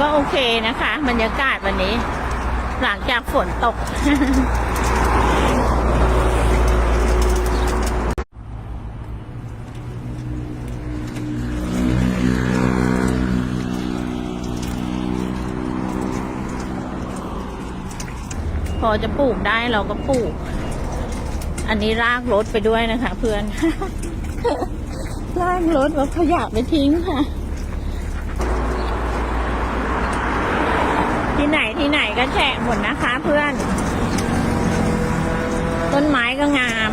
ก็โอเคนะคะบรรยากาศวันนี้ หลังจากฝนตก พอจะปลูกได้เราก็ปลูก อันนี้ลากรถไปด้วยนะคะ เพื่อนลากรถว่าขยะไปทิ้งค่ะ ที่ไหนที่ไหนก็แฉะหมดนะคะเพื่อน ต้นไม้ก็งาม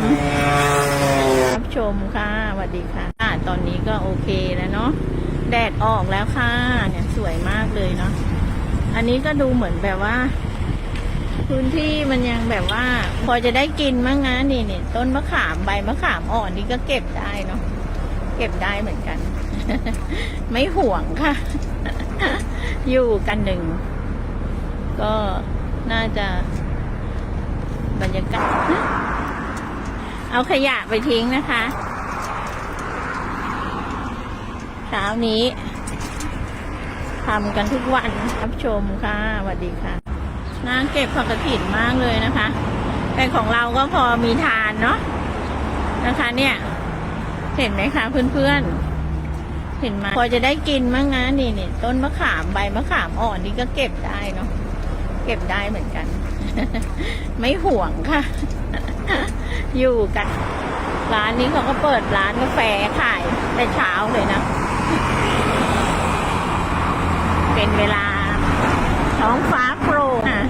รับชมค่ะสวัสดีค่ะอ่าตอนนี้ก็โอเคแล้วเนาะแดดออกแล้วค่ะ เนี่ยสวยมากเลยเนาะอันนี้ก็ดูเหมือนแบบว่า พื้นที่มันยังแบบว่า พอจะได้กินมั้งนะนี่นี่ต้นมะขามใบมะขามอ่อนนี่ก็เก็บได้เนาะเก็บได้เหมือนกัน ไม่ห่วงค่ะ อยู่กันหนึ่ง ก็น่าจะบรรยากาศ เอาขยะไปทิ้งนะคะเช้านี้ทำกันทุกวันรับชมค่ะสวัสดีค่ะน่าเก็บผักกระถิ่นมากเลยนะคะแต่ของเราก็พอมีทานเนาะนะคะ เนี่ย เห็นไหมคะเพื่อนๆเห็นไหมพอจะได้กินมั้งนะนี่นี่ต้นมะขามใบมะขามอ่อนนี่ก็เก็บได้เนาะ เก็บได้เหมือนกัน ไม่ห่วงค่ะ อยู่กัน ร้านนี้เขาก็เปิดร้านกาแฟขายแต่เช้าเลยนะ เป็นเวลาท้องฟ้าโปร่งอะ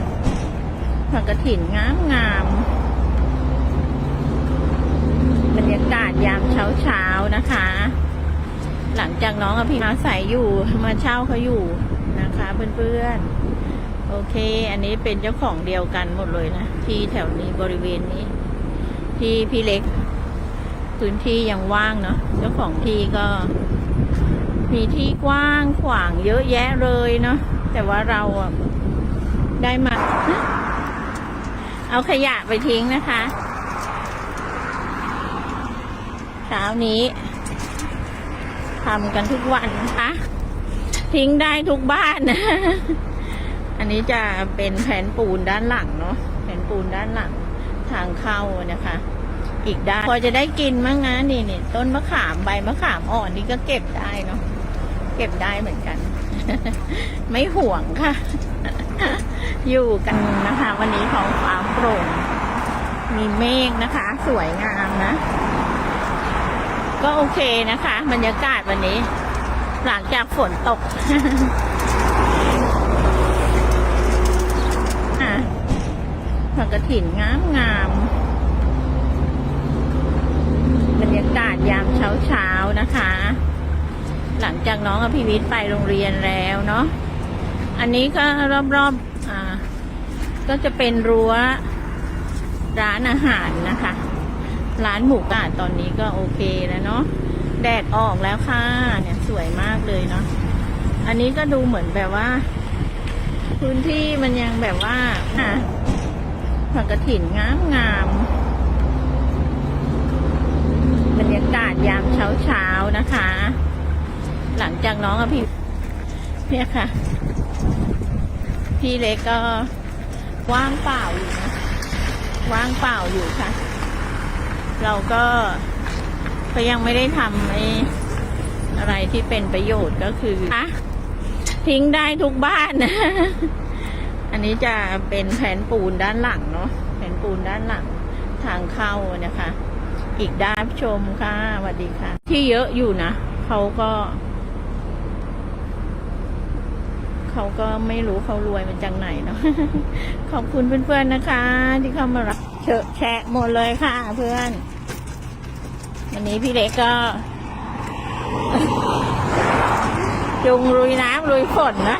ผักกระถิ่นงามงามๆบรรยากาศยามเช้าเช้าๆนะคะ หลังจากน้องอภิมาใส่อยู่มาเช่าเขาอยู่นะคะเพื่อนๆ โอเค อันนี้เป็นเจ้าของเดียวกันหมดเลยนะ ที่แถวนี้บริเวณนี้ ที่พี่เล็ก พื้นที่ยังว่างเนาะเจ้าของที่ก็ มีที่กว้างขวางเยอะแยะเลยเนาะแต่ว่าเราได้มา เอาขยะไปทิ้งนะคะเช้านี้ทำกันทุกวันนะคะ ทิ้งได้ทุกบ้านนะ นี้จะเป็นแผ่นปูนด้านหลังเนาะแผ่นปูนด้านหลังทางเข้านะคะ อีกด้านพอจะได้กินมั้งนะนี่นี่ต้นมะขามใบมะขามอ่อนนี่ก็เก็บได้เนาะเก็บได้เหมือนกัน ไม่ห่วงค่ะ อยู่กันนะคะ วันนี้ของฟ้าโปร่งมีเมฆนะคะ สวยงามนะ ก็โอเคนะคะ บรรยากาศวันนี้ หลังจากฝนตก อะ ผักกระถิ่นงามงามบรรยากาศยามเช้าเช้าๆนะคะ หลังจากน้องอภิวิทย์ไปโรงเรียนแล้วเนาะอันนี้ก็รอบๆอ่า ก็จะเป็นรั้วร้านอาหารนะคะ ร้านหมูกระทะตอนนี้ก็โอเคแล้วเนาะแดดออกแล้วค่ะ เนี่ยสวยมากเลยเนาะอันนี้ก็ดูเหมือนแบบว่า พื้นที่มันยังแบบว่าอะ ผักกระถิ่นงามงามบรรยากาศยามเช้าเช้าๆนะคะ หลังจากน้องอภิเนี่ยค่ะ พี่เล็กก็ว่างเปล่าอยู่นะว่างเปล่าอยู่ค่ะ เราก็ก็ยังไม่ได้ทำไอ้อะไรที่เป็นประโยชน์ก็คืออะทิ้งได้ทุกบ้านนะ อันนี้จะเป็นแผ่นปูนด้านหลังเนาะแผ่นปูนด้านหลังทางเข้านะคะ อีกด้านชมค่ะสวัสดีค่ะ ที่เยอะอยู่นะเขาก็เขาก็ไม่รู้เขารวยมาจากไหนเนาะขอบคุณเพื่อนๆนะคะ ที่เข้ามารับเชอะแชะหมดเลยค่ะ เพื่อน วันนี้พี่เล็กก็จุงลุยน้ำลุยฝนนะ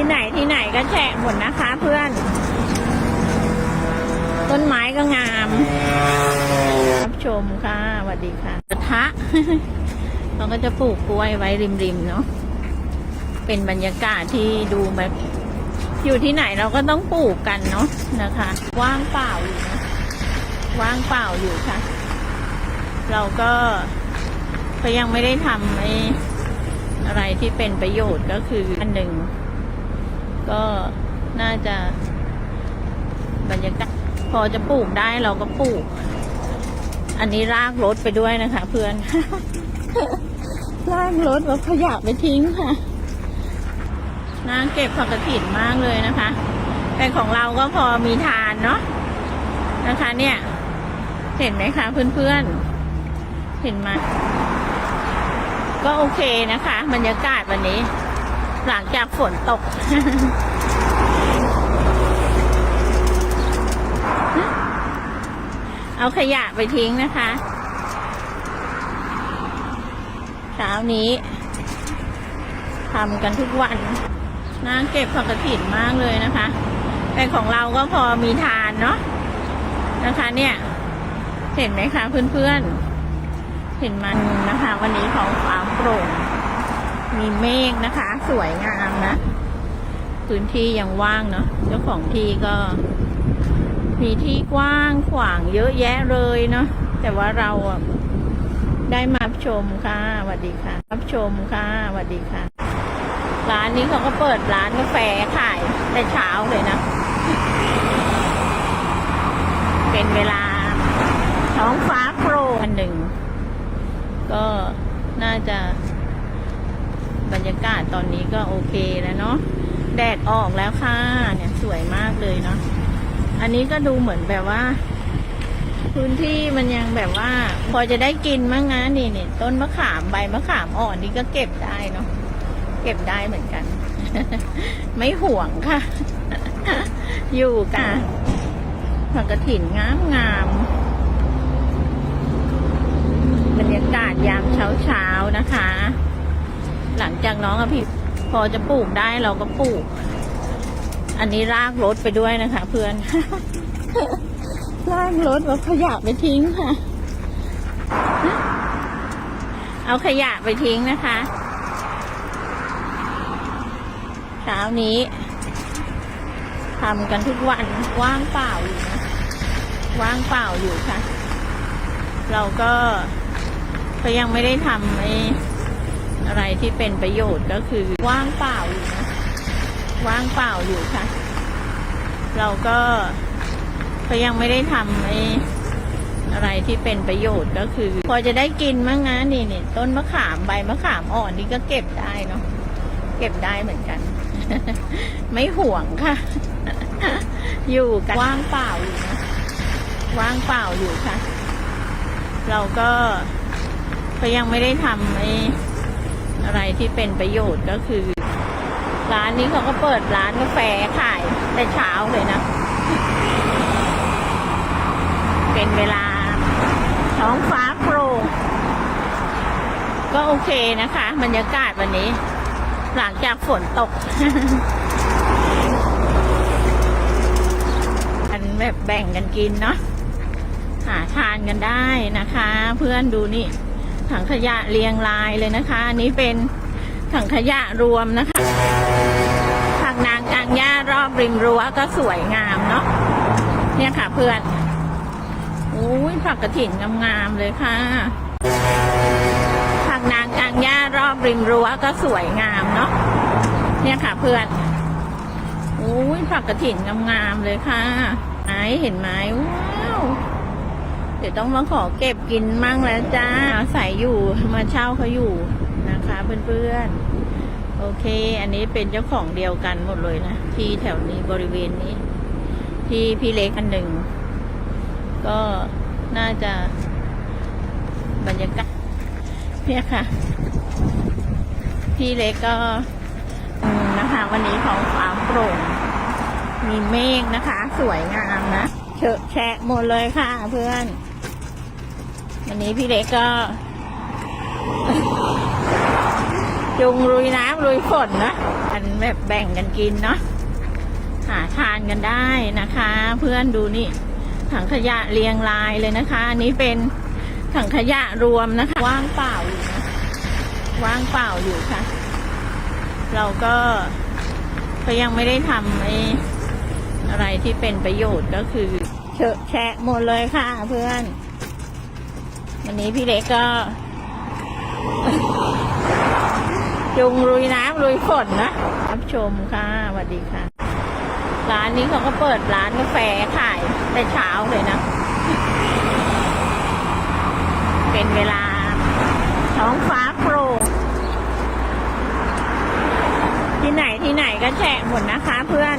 ที่ไหนที่ไหนก็แฉะหมดนะคะเพื่อน ต้นไม้ก็งามรับชมค่ะสวัสดีค่ะกระทะเราก็จะปลูกกล้วยไว้ริมๆเนาะเป็นบรรยากาศที่ดูแบบอยู่ที่ไหนเราก็ต้องปลูกกันเนาะนะคะ ว่างเปล่าอยู่นะว่างเปล่าอยู่ค่ะ เราก็ก็ยังไม่ได้ทำไออะไรที่เป็นประโยชน์ก็คืออันหนึ่ง ก็น่าจะบรรยากาศพอจะปลูกได้เราก็ปลูก อันนี้รากรถไปด้วยนะคะ เพื่อนลากรถแล้วขยะไปทิ้งค่ะน่าเก็บผักกระถิ่นมากเลยนะคะ แต่ของเราก็พอมีทานเนาะนะคะ เนี่ย เห็นไหมคะเพื่อนๆเห็นไหมก็โอเคนะคะ บรรยากาศวันนี้ หลังจากฝนตก เอาขยะไปทิ้งนะคะ เช้านี้ทำกันทุกวันน่าเก็บผักกระถิ่นมากเลยนะคะ แต่ของเราก็พอมีทานเนาะนะคะ เนี่ย เห็นไหมคะเพื่อนๆ เห็นมันนะคะ วันนี้ของฟ้าโปร่ง มีเมฆนะคะ สวยงามนะ พื้นที่ยังว่างเนาะเจ้าของที่ก็ มีที่กว้างขวางเยอะแยะเลยเนาะแต่ว่าเราได้มาชมค่ะสวัสดีค่ะ รับชมค่ะสวัสดีค่ะ ร้านนี้เขาก็เปิดร้านกาแฟขายแต่เช้าเลยนะ เป็นเวลาท้องฟ้าโปร่งอันหนึ่ง ก็น่าจะ บรรยากาศตอนนี้ก็โอเคแล้วเนาะแดดออกแล้วค่ะ เนี่ยสวยมากเลยเนาะอันนี้ก็ดูเหมือนแบบว่า พื้นที่มันยังแบบว่า พอจะได้กินมั้งนะนี่นี่ต้นมะขามใบมะขามอ่อนนี่ก็เก็บได้เนาะเก็บได้เหมือนกัน ไม่ห่วงค่ะ อยู่กันผักกระถิ่นงามงามๆบรรยากาศยามเช้าเช้าๆนะคะ หลังจากน้องอภิพอจะปลูกได้เราก็ปลูก อันนี้รากรถไปด้วยนะคะ เพื่อนลากรถแล้วขยะไปทิ้งค่ะ เอาขยะไปทิ้งนะคะเช้านี้ทำกันทุกวันว่างเปล่าอยู่นะว่างเปล่าอยู่ค่ะ เราก็ก็ยังไม่ได้ทำไอ้ อะไรที่เป็นประโยชน์ก็คือว่างเปล่าอยู่นะ ว่างเปล่าอยู่ค่ะ เราก็ก็ยังไม่ได้ทำไอ้อะไรที่เป็นประโยชน์ก็คือ พอจะได้กินมั้งนะนี่นี่ต้นมะขามใบมะขามอ่อนนี่ก็เก็บได้เนาะเก็บได้เหมือนกัน ไม่ห่วงค่ะ อยู่กันว่างเปล่าอยู่นะว่างเปล่าอยู่ค่ะ เราก็ก็ยังไม่ได้ทำไอ้ อะไรที่เป็นประโยชน์ก็คือ ร้านนี้เขาก็เปิดร้านกาแฟขายแต่เช้าเลยนะ เป็นเวลาท้องฟ้าโปร่งก็โอเคนะคะบรรยากาศวันนี้ หลังจากฝนตก อันแบบแบ่งกันกินเนาะหาทานกันได้นะคะ เพื่อนดูนี่ ถังขยะเรียงรายเลยนะคะ อันนี้เป็นถังขยะรวมนะคะผักนางกลางหญ้ารอบริมรั้วก็สวยงามเนาะเนี่ยค่ะเพื่อนโอ้ยผักกระถิ่นงามๆเลยค่ะผักนางกลางหญ้ารอบริมรั้วก็สวยงามเนาะเนี่ยค่ะเพื่อนโอ้ยผักกระถิ่นงามๆเลยค่ะไหนเห็นไหมว้าวเดี๋ยวต้องมาขอเก็บ กินมั่งแล้วจ้าอาศัยอยู่มาเช่าเขาอยู่นะคะเพื่อนๆ โอเค อันนี้เป็นเจ้าของเดียวกันหมดเลยนะ ที่แถวนี้บริเวณนี้ ที่พี่เล็กอันหนึ่ง ก็น่าจะบรรยากาศเนี่ยค่ะ พี่เล็กก็นะคะ วันนี้ของฟ้าโปร่งมีเมฆนะคะ สวยงามนะเฉอะแฉะหมดเลยค่ะเพื่อน วันนี้พี่เล็กก็จุงลุยน้ำลุยฝนนะอันแบบแบ่งกันกินเนาะหาทานกันได้นะคะ เพื่อนดูนี่ ถังขยะเรียงรายเลยนะคะ อันนี้เป็นถังขยะรวมนะคะ ว่างเปล่าอยู่นะว่างเปล่าอยู่ค่ะ เราก็ก็ยังไม่ได้ทำไอ้อะไรที่เป็นประโยชน์ก็คือเฉอะแฉะหมดเลยค่ะเพื่อน วันนี้พี่เล็กก็จุงลุยน้ำลุยฝนนะรับชมค่ะสวัสดีค่ะ ร้านนี้เขาก็เปิดร้านกาแฟขายแต่เช้าเลยนะ เป็นเวลาท้องฟ้าโปร่งที่ไหนที่ไหนก็แฉะหมดนะคะเพื่อน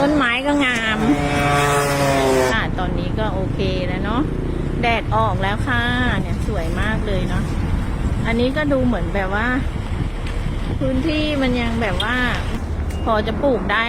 ต้นไม้ก็งาม ตอนนี้ก็โอเคแล้วเนาะแดดออกแล้วค่ะ เนี่ยสวยมากเลยเนาะอันนี้ก็ดูเหมือนแบบว่า พื้นที่มันยังแบบว่า พอจะปลูกได้